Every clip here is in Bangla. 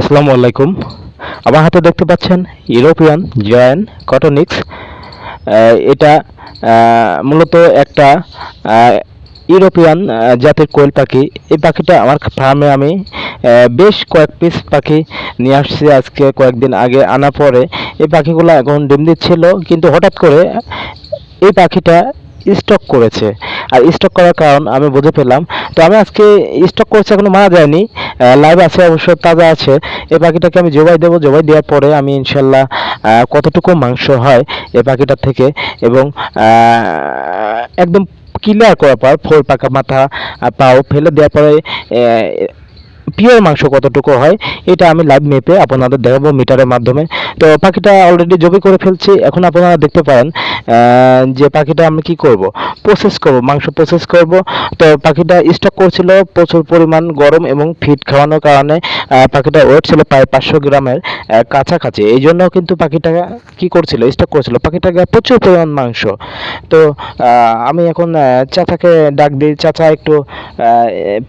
আসসালামু আলাইকুম। আমার হাতে দেখতে পাচ্ছেন ইউরোপিয়ান জয়েন্ট কটনিক্স। এটা মূলত একটা ইউরোপিয়ান জাতের কোয়েল পাখি। এই পাখিটা আমার ফার্মে আমি বেশ কয়েক পিস পাখি নিয়ে আসছি আজকে কয়েকদিন আগে আনা পরে। এই পাখিগুলো এখন ডিম দিচ্ছিল, কিন্তু হঠাৎ করে এই পাখিটা স্টক করেছে। আর স্টক করার কারণ আমি বুঝে পেলাম। তো আমি আজকে স্টক করেছে, এখনও মারা যায়নি। লাইভ আছে অবশ্য, তাজা আছে। এই পাখিটাকে আমি জবাই দেবো। জবাই দেওয়ার পরে আমি ইনশাল্লাহ কতটুকু মাংস হয় এ পাখিটার থেকে এবং একদম ক্লিয়ার করার পর ফোর পাকা মাথা পাও ফেলে দেওয়ার পরে পিওর মাংস কতটুকু হয়, এটা আমি লাইভ মেপে আপনাদের দেখাবো মিটারের মাধ্যমে। তো পাখিটা অলরেডি জবি করে ফেলছি, এখন আপনারা দেখতে পারেন যে পাখিটা আমি কি করব প্রসেস করব, মাংস প্রসেস করব। তো পাখিটা স্টক করছিল প্রচুর পরিমাণ গরম এবং ফিট খাওয়ানোর কারণে পাখিটা ওয়েট ছিল প্রায় পাঁচশো গ্রামের কাছাকাছি। এই জন্য কিন্তু পাখিটা কি করছিল? স্টক করছিল। পাখিটা প্রচুর পরিমাণ মাংস। তো আমি এখন চাচাকে ডাক দিই। চাচা, একটু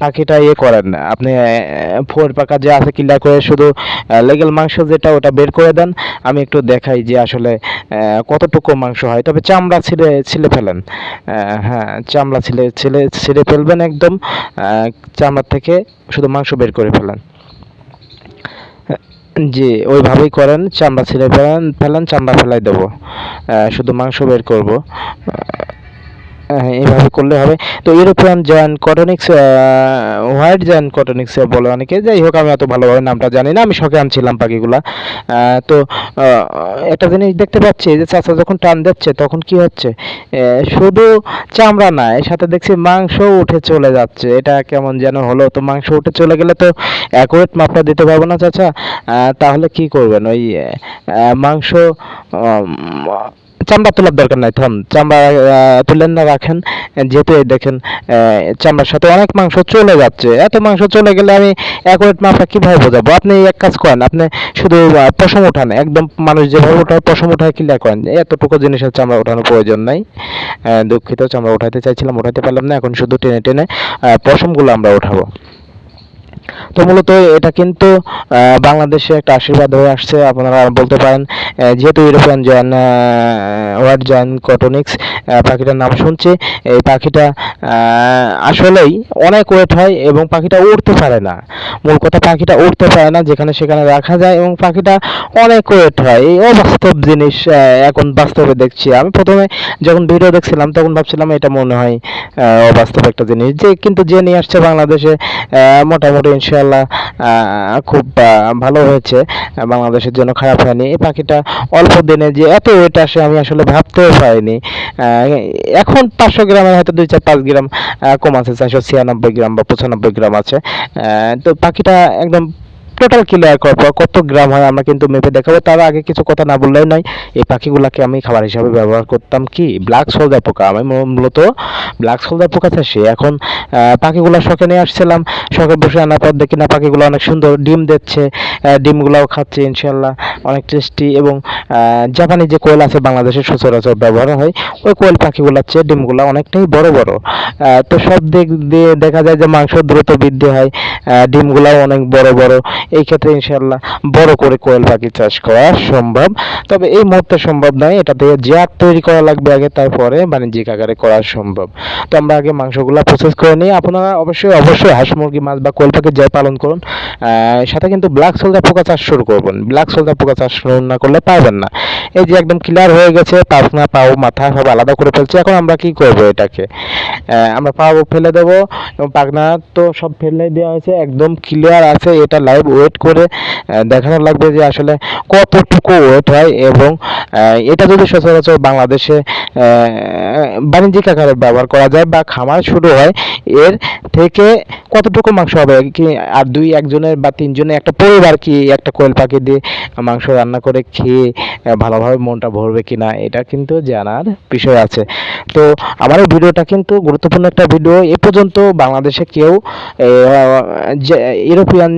পাখিটা ইয়ে করেন। আপনি ফোর পাকা যে আছে কিলা করে শুধু লেগেল মাংস যেটা, ওটা বের করে দেন। আমি একটু দেখাই যে আসলে কতটুকু মাংস হয়। তবে চামড়া ছিঁড়ে ছিলে ফেলেন। হ্যাঁ চামড়া ছিলে ছিলে ছিঁড়ে ফেলবেন একদম। চামড়ার থেকে শুধু মাংস বের করে ফেলেন। জি ওইভাবেই করেন চামড়া ছিঁড়ে ফেলেন ফেলেন চামড়া ফেলাই দেবো। শুধু মাংস বের করব। হ্যাঁ এইভাবে করলে হবে। তো European joint coturnix white joint coturnix বলে অনেকে। যাই হোক, আমি অত ভালোভাবে নামটা জানি না, আমি শখে আনছিলাম পাখিগুলা তো একটা জিনিস দেখতে পাচ্ছি যে চাচা যখন টান দিচ্ছে, তখন কি হচ্ছে? শুধু চামড়া না, এর সাথে দেখছি মাংস উঠে চলে যাচ্ছে। এটা কেমন যেন হলো। তো মাংস উঠে চলে গেলে তো অ্যাকুরেট মাপটা দিতে পারব না চাচা। তাহলে কি করবেন? ওই মাংস চামড়া তোলার দরকার নাই, থাম। চামড়া তুলেন না রাখেন এই দেখেন চামড়ার সাথে অনেক মাংস চলে যাচ্ছে। এত মাংস চলে গেলে আমি অ্যাকুরেট মাপটা কীভাবে বোঝাবো? আপনি এক কাজ করেন, আপনি শুধু পশম উঠান। একদম মানুষ যেভাবে ওঠায় পশম উঠায় ক্লিয়ার করেন এতটুকু জিনিসের চামড়া ওঠানোর প্রয়োজন নাই। দুঃখিত, চামড়া উঠাতে চাইছিলাম উঠাতে পারলাম না, এখন শুধু টেনে টেনে পশমগুলো আমরা উঠাবো। তো মূলত এটা কিন্তু বাংলাদেশে একটা আশীর্বাদ হয়ে আসছে। আপনারা বলতে পারেন যেহেতু European join word join coturnix পাখিটার নাম শুনছি, এই পাখিটা আসলেই অনেক ওয়েট হয় এবং পাখিটা উড়তে পারে না। মূল কথা, পাখিটা উড়তে পারে না, যেখানে সেখানে রাখা যায় এবং পাখিটা অনেক ওয়েট হয়। এই অবাস্তব জিনিস এখন বাস্তবে দেখছি। আমি প্রথমে যখন ভিডিও দেখছিলাম, তখন ভাবছিলাম এটা মনে হয় অবাস্তব একটা জিনিস। যে কিন্তু যে নিয়ে আসছে বাংলাদেশে মোটামুটি ইনশাল্লাহ খুব ভালো হয়েছে। বাংলাদেশের জন্য খারাপ হয়নি। এই পাখিটা অল্প দিনে যে এত ওয়েট আসে আমি আসলে ভাবতেও পারিনি। এখন পাঁচশো গ্রামের হয়তো দুই চার পাঁচ গ্রাম কম আছে, চারশো ছিয়ানব্বই গ্রাম বা পঁচানব্বই গ্রাম আছে। তো পাখিটা একদম টোটাল ক্লিয়ার করার পর কত গ্রাম হয় আমরা কিন্তু মেপে দেখাবো। তার আগে কিছু কথা না বললেই নয়, এই পাখিগুলোকে আমি খাবার হিসাবে ব্যবহার করতাম কি? ব্ল্যাক সোলজার পোকা। আমি মূলত ব্ল্যাক সোলজার পোকা চাষি এখন পাখিগুলো শখে নিয়ে আসছিলাম। শখে বসে আনার পর দেখি না, পাখিগুলো অনেক সুন্দর ডিম দিচ্ছে। ডিমগুলোও খাচ্ছে ইনশাল্লাহ অনেক টেস্টি এবং জাপানি যে কোয়েল আছে, বাংলাদেশে সচরাচর ব্যবহার হয়, ওই কোয়েল পাখিগুলোর চেয়ে ডিমগুলো অনেকটাই বড় বড়। তো সব দিক দিয়ে দেখা যায় যে মাংস দ্রুত বৃদ্ধি হয় ডিমগুলাও অনেক বড় বড়। এই ক্ষেত্রে ইনশাল্লাহ বড় করে কোয়েল পাখি চাষ করা সম্ভব। তবে এই মুহূর্তে সম্ভব নয়, এটা দিয়ে জাত তৈরি করা লাগবে আগে, তারপরে বাণিজ্যিক আকারে করা সম্ভব। তো আমরা আগে মাংসগুলো প্রসেস করে নিই। আপনারা অবশ্যই অবশ্যই হাঁস, মুরগি, মাছ বা কোয়েল পাখি যাই পালন করুন। সাথে কিন্তু ব্ল্যাক সোলজার পোকা চাষ শুরু করবেন। ব্ল্যাক সোলজার পোকা চাষ শুরু না করলে পাবেন না। এই যে একদম ক্লিয়ার হয়ে গেছে পাখনা পাও, মাথা সব আলাদা করে ফেলছে। এখন আমরা কি করব এটাকে? আমরা পাবো ফেলে দেবো। এবং পাখনা তো সব ফেলে দেওয়া হয়েছে, একদম ক্লিয়ার আছে, এটা লাইভ ওয়েট করে দেখানো লাগবে যে আসলে কতটুকু ওয়েট হয় এবং এটা যদি সচরাচর বাংলাদেশে বাণিজ্যিক আকারে ব্যবহার করা যায় বা খামার শুরু হয়, এর থেকে কতটুকু মাংস হবে? কি আর দুই একজনের বা তিনজনের, একটা পরিবার কি একটা কোয়েল পাখি দিয়ে মাংস রান্না করে খেয়ে ভালোভাবে মনটা ভরবে কিনা, এটা কিন্তু জানার বিষয় আছে। তো আমার এই ভিডিওটা কিন্তু গুরুত্বপূর্ণ একটা ভিডিও এ পর্যন্ত বাংলাদেশে কেউ ইউরোপিয়ান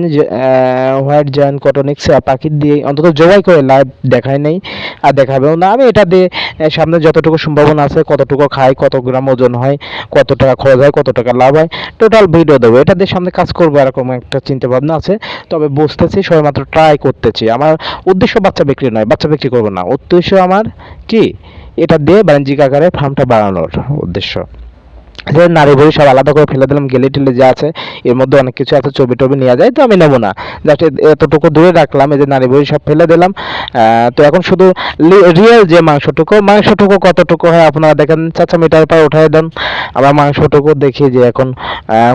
হোয়াইট জয়েন্ট কটনিক্স পাখি দিয়ে অন্তত জবাই করে লাইভ দেখায় নাই আর দেখাবেও না। আমি এটা দিয়ে সামনে যতটুকু সম্ভাবনা আছে, কতটুকু খাই কত গ্রাম ওজন হয়, কত টাকা খরচ হয়, কত টাকা লাভ হয় টোটাল ভিডিও দেবো। এটা দিয়ে সামনে কাজ করব এরকম একটা চিন্তা ভাবনা আছে। তবে বুঝতেছি, সবেমাত্র ট্রাই করতেছি। আমার উদ্দেশ্য বাচ্চা বিক্রি নয়, বাচ্চা বিক্রি করব না। উদ্দেশ্য আমার কি? এটা দিয়ে বাণিজ্যিক আকারে ফার্মটা বাড়ানোর উদ্দেশ্য। যে নারী ভরি সব আলাদা করে ফেলে দিলাম, গেলে টেলে যা আছে, এর মধ্যে অনেক কিছু আছে ছবি টবি নেওয়া যায় তো আমি নেব না। জাস্ট এতটুকু দূরে রাখলাম, এই যে নারী ভরি সব ফেলে দিলাম। তো এখন শুধু রিয়েল যে মাংসটুকু মাংসটুকু কতটুকু হয় আপনারা দেখেন, চাচা মিটার পর উঠাই দেন আমরা মাংসটুকু দেখি যে এখন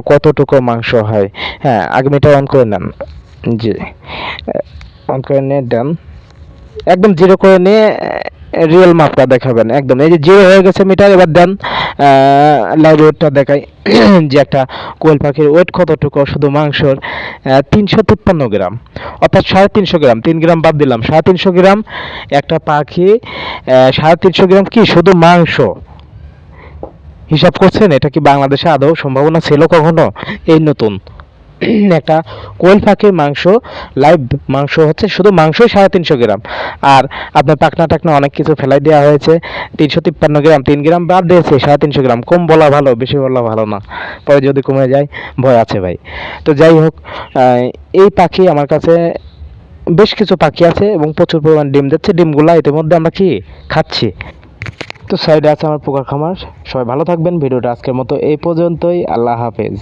কতটুকু মাংস হয়। হ্যাঁ আগে মিটার অন করে নেন। জি, অন করে নিয়ে দেন। একদম জিরো করে নিয়ে রিয়েল মাপটা দেখাবেন, একদম। এই যে জিরো হয়ে গেছে মিটার এবার দেন লাইভ ওয়েটটা দেখাই যে একটা কোয়েল পাখির ওয়েট কতটুকু, শুধু মাংসর তিনশো তিপ্পান্ন গ্রাম, অর্থাৎ সাড়ে তিনশো গ্রাম, তিন গ্রাম বাদ দিলাম, সাড়ে তিনশো গ্রাম একটা পাখি সাড়ে তিনশো গ্রাম কি, শুধু মাংস? হিসাব করছেন, এটা কি বাংলাদেশে আদৌ সম্ভাবনা ছিল কখনো? এই নতুন। একটা কোয়েল পাখির মাংস, লাইভ মাংস হচ্ছে শুধু মাংসই সাড়ে তিনশো গ্রাম। আর আপনার পাকনা টাকনা অনেক কিছু ফেলাই দেওয়া হয়েছে, তিনশো তিপ্পান্ন গ্রাম, তিন গ্রাম বাদ দিয়েছে, সাড়ে তিনশো গ্রাম। কম বলা ভালো, বেশি বলা ভালো না। পরে যদি কমে যায়, ভয় আছে ভাই। তো যাই হোক এই পাখি আমার কাছে বেশ কিছু পাখি আছে এবং প্রচুর পরিমাণ ডিম দিচ্ছে। ডিমগুলা ইতিমধ্যে আমরা কি? খাচ্ছি। তো সাইডে আছে আমার পোকার খামার। সবাই ভালো থাকবেন। ভিডিওটা আজকের মতো এই পর্যন্তই। আল্লাহ হাফেজ।